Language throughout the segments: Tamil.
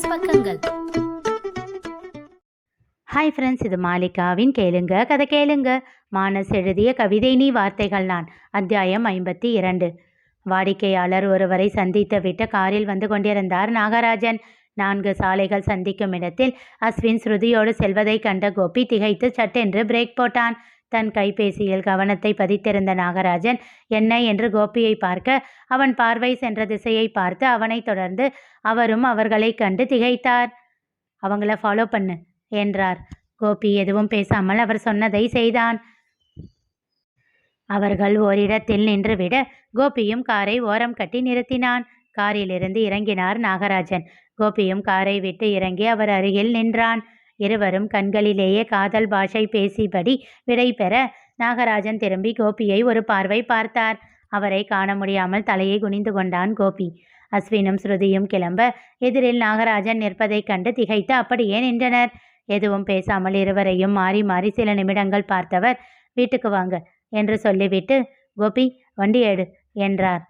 ப்ளஸ் பக்கங்கள். ஹாய் ஃப்ரெண்ட்ஸ் இது மாலிகாவின் கேளுங்க கதை கேளுங்க. மானஸ் எழுதிய கவிதை நீ வார்த்தைகள் நான். அத்தியாயம் ஐம்பத்தி இரண்டு. வாடிக்கையாளர் ஒருவரை சந்தித்து விட்டு காரில் வந்து கொண்டிருந்தார் நாகராஜன். நான்கு சாலைகள் சந்திக்கும் இடத்தில் அஸ்வின் ஸ்ருதியோடு செல்வதை கண்ட கோபி திகைத்து சட்டென்று பிரேக் போட்டான். தன் கைபேசியில் கவனத்தை பதித்திருந்த நாகராஜன் என்ன? என்று கோபியை பார்க்க அவன் பார்வை சென்ற திசையை பார்த்து அவனை தொடர்ந்து அவரும் அவர்களை கண்டு திகைத்தார். அவங்கள ஃபாலோ பண்ணு என்றார். கோபி எதுவும் பேசாமல் அவர் சொன்னதை செய்தான். அவர்கள் ஓரிடத்தில் நின்றுவிட கோபியும் காரை ஓரம் கட்டி நிறுத்தினான். காரிலிருந்து இறங்கினார் நாகராஜன். கோபியும் காரை விட்டு இறங்கி அவர் அருகில் நின்றான். இருவரும் கண்களிலேயே காதல் பாஷை பேசிபடி விடை பெற நாகராஜன் திரும்பி கோபியை ஒரு பார்வை பார்த்தார். அவரை காண முடியாமல் தலையை குனிந்து கொண்டான் கோபி. அஸ்வினும் ஸ்ருதியும் கிளம்ப எதிரில் நாகராஜன் நிற்பதைக் கண்டு திகைத்து அப்படியே நின்றனர். எதுவும் பேசாமல் இருவரையும் மாறி மாறி சில நிமிடங்கள் பார்த்தவர் வீட்டுக்கு வாங்க என்று சொல்லிவிட்டு கோபி வண்டி எடு என்றார்.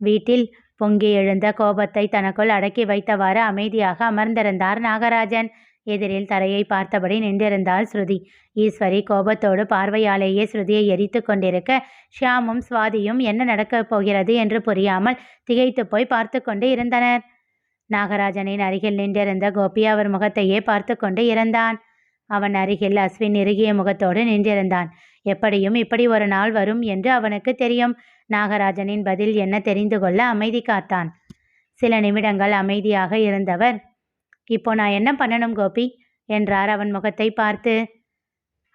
வீட்டில் பொங்கி எழுந்த கோபத்தை தனக்குள் அடக்கி வைத்தவாறு அமைதியாக அமர்ந்திருந்தார் நாகராஜன். எதிரில் தரையை பார்த்தபடி நின்றிருந்தாள் ஸ்ருதி. ஈஸ்வரி கோபத்தோடு பார்வையாலேயே ஸ்ருதியை எரித்து கொண்டிருக்க ஷியாமும் சுவாதியும் என்ன நடக்கப் போகிறது என்று புரியாமல் திகைத்து போய் பார்த்து கொண்டு இருந்தனர். நாகராஜனின் அருகில் நின்றிருந்த கோபி அவர் முகத்தையே பார்த்து கொண்டு இருந்தான் அவன் அருகில் அஸ்வின் இறுகிய முகத்தோடு நின்றிருந்தான். எப்படியும் இப்படி ஒரு நாள் வரும் என்று அவனுக்கு தெரியும். நாகராஜனின் பதில் என்ன தெரிந்து கொள்ள அமைதி காத்தான். சில நிமிடங்கள் அமைதியாக இருந்தவர் இப்போ நான் என்ன பண்ணணும் கோபி? என்றார் அவன் முகத்தை பார்த்து.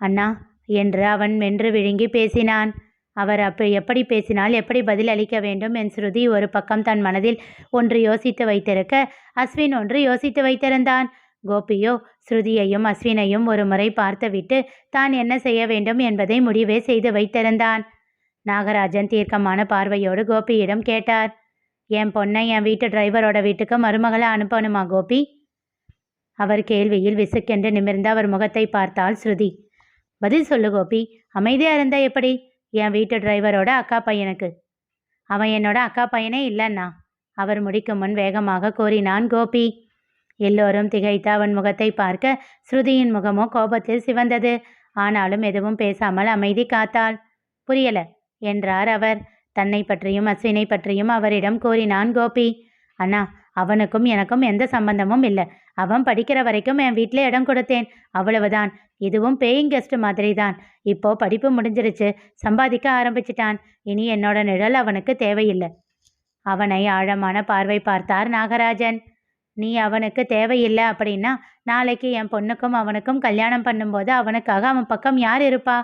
அண்ணா என்று அவன் மென்று விழுங்கி பேசினான். அவர் அப்ப எப்படி பேசினால் எப்படி பதில் அளிக்க வேண்டும் என் ஸ்ருதி ஒரு பக்கம் தன் மனதில் ஒன்று யோசித்து வைத்திருக்க அஸ்வின் ஒன்று யோசித்து வைத்திருந்தான். கோபியோ ஸ்ருதியையும் அஸ்வினையும் ஒரு முறை பார்த்துவிட்டு தான் என்ன செய்ய வேண்டும் என்பதை முடிவே செய்து வைத்திருந்தான். நாகராஜன் தீர்க்கமான பார்வையோடு கோபியிடம் கேட்டார். என் பொண்ணை என் வீட்டு டிரைவரோட வீட்டுக்கு மருமகளை அனுப்பணுமா கோபி? அவர் கேள்வியில் விசுக்கென்று நிமிர்ந்து அவர் முகத்தை பார்த்தாள் ஸ்ருதி. பதில் சொல்லு கோபி. அமைதியாக இருந்தா எப்படி? என் வீட்டு டிரைவரோட அக்கா பையனுக்கு. அவன் என்னோட அக்கா பையனே இல்லைன்னா? அவர் முடிக்கும் முன் வேகமாக கூறினான் கோபி. எல்லோரும் திகைத்து அவன் முகத்தை பார்க்க ஸ்ருதியின் முகமோ கோபத்தில் சிவந்தது. ஆனாலும் எதுவும் பேசாமல் அமைதி காத்தாள். புரியல என்றார் அவர். தன்னை பற்றியும் அஸ்வினை பற்றியும் அவரிடம் கூறினான் கோபி. அண்ணா அவனுக்கும் எனக்கும் எந்த சம்பந்தமும் இல்லை. அவன் படிக்கிற வரைக்கும் என் வீட்டில் இடம் கொடுத்தேன். அவ்வளவுதான். இதுவும் பேயிங் கெஸ்ட் மாதிரி தான் இப்போ படிப்பு முடிஞ்சிருச்சு. சம்பாதிக்க ஆரம்பிச்சிட்டான். இனி என்னோட நிழல் அவனுக்கு தேவையில்லை. அவனை ஆழமான பார்வை பார்த்தார் நாகராஜன். நீ அவனுக்கு தேவையில்லை அப்படின்னா நாளைக்கு என் பொண்ணுக்கும் அவனுக்கும் கல்யாணம் பண்ணும்போது அவனுக்காக அவன் பக்கம் யார் இருப்பா?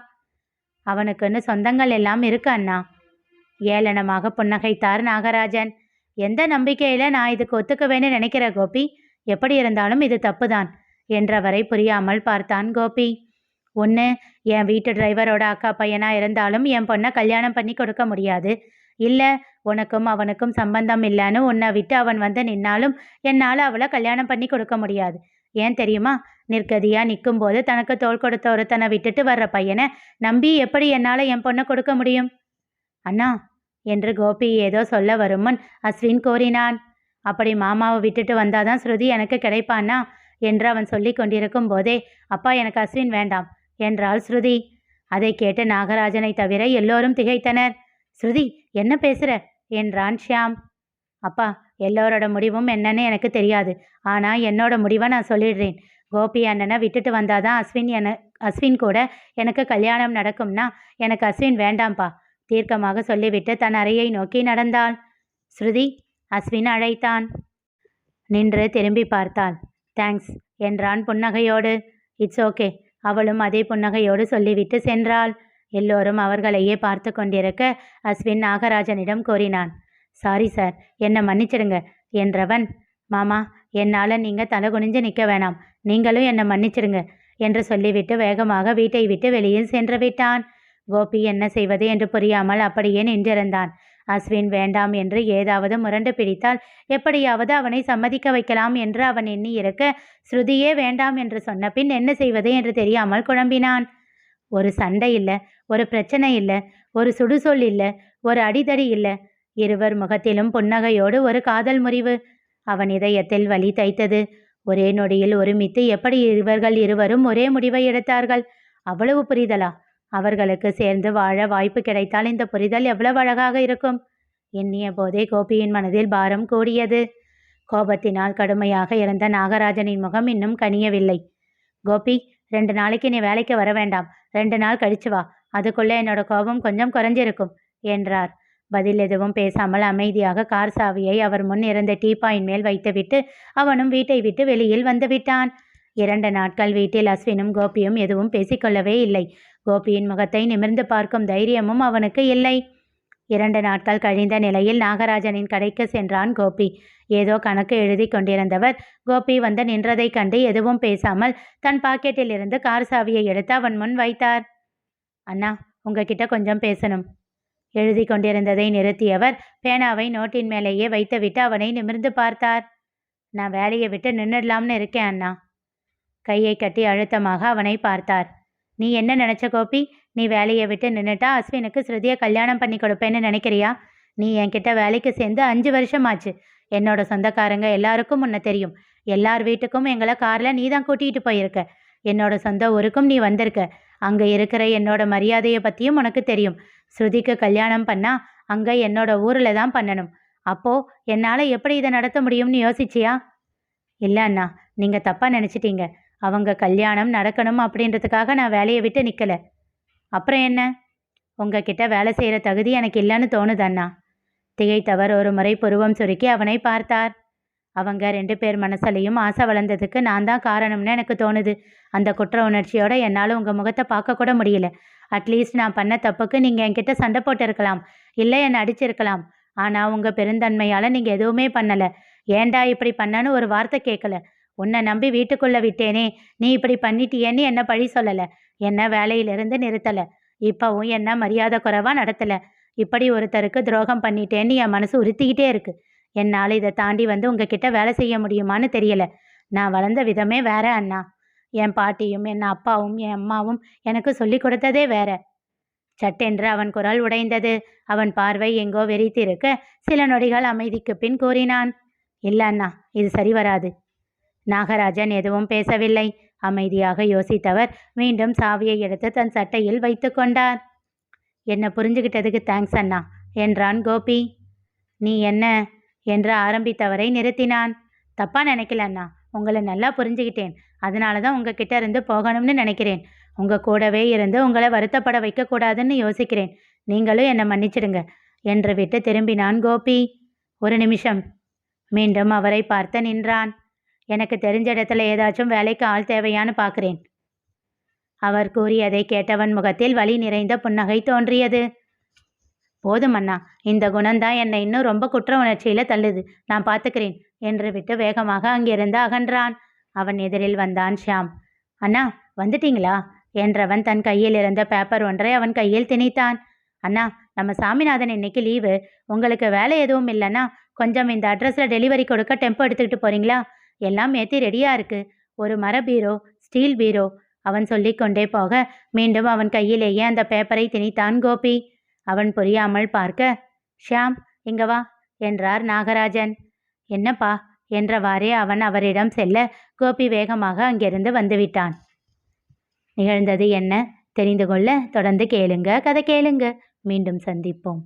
அவனுக்குன்னு சொந்தங்கள் எல்லாம் இருக்கு அண்ணா. ஏளனமாக புன்னகைத்தார் நாகராஜன். எந்த நம்பிக்கையில் நான் இதுக்கு ஒத்துக்குவேன்னு நினைக்கிற கோபி? எப்படி இருந்தாலும் இது தப்புதான் என்றவரை புரியாமல் பார்த்தான் கோபி. ஒன்று என் வீட்டு டிரைவரோட அக்கா பையனாக இருந்தாலும் என் பொண்ணை கல்யாணம் பண்ணி கொடுக்க முடியாது. இல்லை உனக்கும் அவனுக்கும் சம்பந்தம் இல்லைன்னு உன்னை விட்டு அவன் வந்து நின்னாலும் என்னால் அவளை கல்யாணம் பண்ணி கொடுக்க முடியாது. ஏன் தெரியுமா? நிற்கதியாக நிற்கும்போது தனக்கு தோள் கொடுத்த ஒருத்தனை விட்டுட்டு வர்ற பையனை நம்பி எப்படி என்னால் என் பொண்ணை கொடுக்க முடியும்? அண்ணா என்று கோபி ஏதோ சொல்ல வரும் முன் அஸ்வின் கோரினான் அப்படி மாமாவை விட்டுட்டு வந்தாதான் ஸ்ருதி எனக்கு கிடைப்பானா? என்று அவன் சொல்லி கொண்டிருக்கும் போதே அப்பா எனக்கு அஸ்வின் வேண்டாம் என்றாள் ஸ்ருதி. அதை கேட்டு நாகராஜனை தவிர எல்லோரும் திகைத்தனர். ஸ்ருதி என்ன பேசுற? என்றான் ஷியாம். அப்பா எல்லோரோட முடிவும் என்னன்னு எனக்கு தெரியாது. ஆனால் என்னோட முடிவை நான் சொல்லிடுறேன். கோபி அண்ணனை விட்டுட்டு வந்தாதான் அஸ்வின் என அஸ்வின் கூட எனக்கு கல்யாணம் நடக்கும்னா எனக்கு அஸ்வின் வேண்டாம்ப்பா. தீர்க்கமாக சொல்லிவிட்டு தன் அறையை நோக்கி நடந்தாள். ஸ்ருதி அஸ்வின் அழைத்தான். நின்று திரும்பி பார்த்தாள். தேங்க்ஸ் என்றான் புன்னகையோடு. இட்ஸ் ஓகே அவளும் அதே புன்னகையோடு சொல்லிவிட்டு சென்றாள். எல்லோரும் அவர்களையே பார்த்து கொண்டிருக்க அஸ்வின் நாகராஜனிடம் கூறினான். சாரி சார் என்னை மன்னிச்சிடுங்க என்றவன். மாமா என்னால் நீங்கள் தலை குனிஞ்சு நிற்க வேணாம். நீங்களும் என்னை மன்னிச்சிடுங்க என்று சொல்லிவிட்டு வேகமாக வீட்டை விட்டு வெளியில் சென்று விட்டான். கோபி என்ன செய்வது என்று புரியாமல் அப்படியே நின்றிருந்தான். அஸ்வின் வேண்டாம் என்று ஏதாவது முரண்டு பிடித்தால் எப்படியாவது அவனை சம்மதிக்க வைக்கலாம் என்று அவன் எண்ணி இருக்க ஸ்ருதியே வேண்டாம் என்று சொன்ன பின் என்ன செய்வது என்று தெரியாமல் குழம்பினான். ஒரு சண்டை இல்லை ஒரு பிரச்சனை இல்லை ஒரு சுடுசொல் இல்லை ஒரு அடிதடி இல்லை இருவர் முகத்திலும் புன்னகையோடு ஒரு காதல் முறிவு. அவன் இதயத்தில் வலி தைத்தது. ஒரே நொடியில் ஒருமித்து எப்படி இவர்கள் இருவரும் ஒரே முடிவை எடுத்தார்கள்? அவ்வளவு புரிதலா? அவர்களுக்கு சேர்ந்து வாழ வாய்ப்பு கிடைத்தால் இந்த புரிதல் எவ்வளவு அழகாக இருக்கும்? எண்ணிய போதே கோபியின் மனதில் பாரம் கூடியது. கோபத்தினால் கடுமையாக இருந்த நாகராஜனின் முகம் இன்னும் கனியவில்லை. கோபி ரெண்டு நாளைக்கு நீ வேலைக்கு வர வேண்டாம். ரெண்டு நாள் கழிச்சு வா. அதுக்குள்ளே என்னோட கோபம் கொஞ்சம் குறைஞ்சிருக்கும் என்றார். பதில் எதுவும் பேசாமல் அமைதியாக கார் சாவியை அவர் முன் இருந்த டீபாயின் மேல் வைத்துவிட்டு அவனும் வீட்டை விட்டு வெளியில் வந்துவிட்டான் இரண்டு நாட்கள் வீட்டில் அஸ்வினும் கோபியும் எதுவும் பேசிக்கொள்ளவே இல்லை. கோபியின் முகத்தை நிமிர்ந்து பார்க்கும் தைரியமும் அவனுக்கு இல்லை. இரண்டு நாட்கள் கழிந்த நிலையில் நாகராஜனின் கடைக்கு சென்றான் கோபி. ஏதோ கணக்கு எழுதி கொண்டிருந்தவர் கோபி வந்து நின்றதைக் கண்டு எதுவும் பேசாமல் தன் பாக்கெட்டில் இருந்து கார் சாவியை எடுத்து அவன் முன் வைத்தார். அண்ணா உங்ககிட்ட கொஞ்சம் பேசணும் எழுதி கொண்டிருந்ததை நிறுத்தியவர் பேனாவை நோட்டின் மேலேயே வைத்துவிட்டு அவனை நிமிர்ந்து பார்த்தார். நான் வேலையை விட்டு நின்றுடலாம்னு இருக்கேன் அண்ணா கையை கட்டி அழுத்தமாக அவனை பார்த்தார். நீ என்ன நினச்ச கோபி? நீ வேலையை விட்டு நின்றுட்டா அஸ்வினுக்கு ஸ்ருதியை கல்யாணம் பண்ணி கொடுப்பேன்னு நினைக்கிறியா? நீ என்கிட்ட வேலைக்கு சேர்ந்து அஞ்சு வருஷம் ஆச்சு என்னோட சொந்தக்காரங்க எல்லாருக்கும் முன்ன தெரியும். எல்லார் வீட்டுக்கும் எங்களை காரில் நீ தான் கூட்டிகிட்டு போயிருக்க. என்னோட சொந்த ஊருக்கும் நீ வந்திருக்க. அங்கே இருக்கிற என்னோட மரியாதையை பற்றியும் உனக்கு தெரியும். ஸ்ருதிக்கு கல்யாணம் பண்ணால் அங்கே என்னோட ஊரில் தான் பண்ணணும். அப்போது என்னால் எப்படி இதை நடத்த முடியும்னு யோசிச்சியா? இல்லை அண்ணா நீங்கள் தப்பாக நினச்சிட்டீங்க. அவங்க கல்யாணம் நடக்கணும் அப்படின்றதுக்காக நான் வேலையை விட்டு நிற்கலை அப்புறம் என்ன? உங்ககிட்ட வேலை செய்கிற தகுதி எனக்கு இல்லைன்னு தோணுது அண்ணா. திகைத்தவர் ஒரு முறை புருவம் சுருக்கி அவனை பார்த்தார். அவங்க ரெண்டு பேர் மனசுலையும் ஆசை வளர்ந்ததுக்கு நான் தான் காரணம்னு எனக்கு தோணுது. அந்த குற்ற உணர்ச்சியோட என்னால் உங்கள் முகத்தை பார்க்கக்கூட முடியல. அட்லீஸ்ட் நான் பண்ண தப்புக்கு நீங்கள் என்கிட்ட சண்டை போட்டிருக்கலாம். இல்லை என்னை அடிச்சிருக்கலாம். ஆனால் உங்கள் பெருந்தன்மையால் நீங்கள் எதுவுமே பண்ணலை. ஏன்டா இப்படி பண்ணன்னு ஒரு வார்த்தை கேட்கல. உன்னை நம்பி வீட்டுக்குள்ளே விட்டேனே. நீ இப்படி பண்ணிட்டியேன்னு என்ன பழி சொல்லலை. என்ன வேலையிலிருந்து நிறுத்தலை. இப்போவும் என்ன மரியாதை குறைவாக நடத்தலை. இப்படி ஒருத்தருக்கு துரோகம் பண்ணிட்டேன்னு என் மனசு உறுத்திக்கிட்டே இருக்கு. என்னால் இதை தாண்டி வந்து உங்ககிட்ட வேலை செய்ய முடியுமான்னு தெரியல. நான் வளர்ந்த விதமே வேற அண்ணா. என் பாட்டியும் என் அப்பாவும் என் அம்மாவும் எனக்கு சொல்லி கொடுத்ததே வேற. சட்டென்று அவன் குரல் உடைந்தது. அவன் பார்வை எங்கோ வெறித்திருக்க சில நொடிகள் அமைதிக்கு பின் கூறினான் இல்ல அண்ணா. இது சரி வராது. நாகராஜன் எதுவும் பேசவில்லை. அமைதியாக யோசித்தவர் மீண்டும் சாவியை எடுத்து தன் சட்டையில் வைத்து கொண்டார். என்ன புரிஞ்சுக்கிட்டதுக்கு தேங்க்ஸ் அண்ணா என்றான் கோபி. நீ என்ன? என்று ஆரம்பித்தவரை நிறுத்தினான். தப்பா நினைக்கல அண்ணா உங்களை நல்லா புரிஞ்சுக்கிட்டேன் அதனால தான் உங்ககிட்ட இருந்து போகணும்னு நினைக்கிறேன். உங்க கூடவே இருந்து உங்களை வருத்தப்பட வைக்கக்கூடாதுன்னு யோசிக்கிறேன். நீங்களும் என்னை மன்னிச்சிடுங்க என்று விட்டு திரும்பினான் கோபி. ஒரு நிமிஷம் மீண்டும் அவரை பார்த்து நின்றான். எனக்கு தெரிஞ்ச இடத்துல ஏதாச்சும் வேலைக்கு ஆள் தேவையான்னு பார்க்குறேன் அவர் கூறியதை கேட்டவன் முகத்தில் வலி நிறைந்த புன்னகை தோன்றியது. போதும் அண்ணா இந்த குணம்தான் என்னை இன்னும் ரொம்ப குற்ற உணர்ச்சியில தள்ளுது. நான் பார்த்துக்கிறேன் என்று விட்டு வேகமாக அங்கிருந்து அகன்றான். அவன் எதிரில் வந்தான் ஷியாம். அண்ணா வந்துட்டீங்களா? என்றவன் தன் கையில் இருந்த பேப்பர் ஒன்றை அவன் கையில் திணித்தான். அண்ணா நம்ம சாமிநாதன் இன்னைக்கு லீவு. உங்களுக்கு வேலை எதுவும் இல்லைன்னா கொஞ்சம் இந்த அட்ரஸில் டெலிவரி கொடுக்க டெம்போ எடுத்துக்கிட்டு போறீங்களா? எல்லாம் ஏற்றி ரெடியாக இருக்கு. ஒரு மர பீரோ ஸ்டீல் பீரோ அவன் சொல்லிக்கொண்டே போக மீண்டும் அவன் கையிலேயே அந்த பேப்பரை திணித்தான் கோபி. அவன் புரியாமல் பார்க்க ஷியாம் இங்க வா என்றார் நாகராஜன். என்னப்பா என்றவாறே அவன் அவரிடம் செல்ல கோபி வேகமாக அங்கிருந்து வந்துவிட்டான். நிகழ்ந்தது என்ன? தெரிந்து கொள்ள தொடர்ந்து கேளுங்க கதை கேளுங்க. மீண்டும் சந்திப்போம்.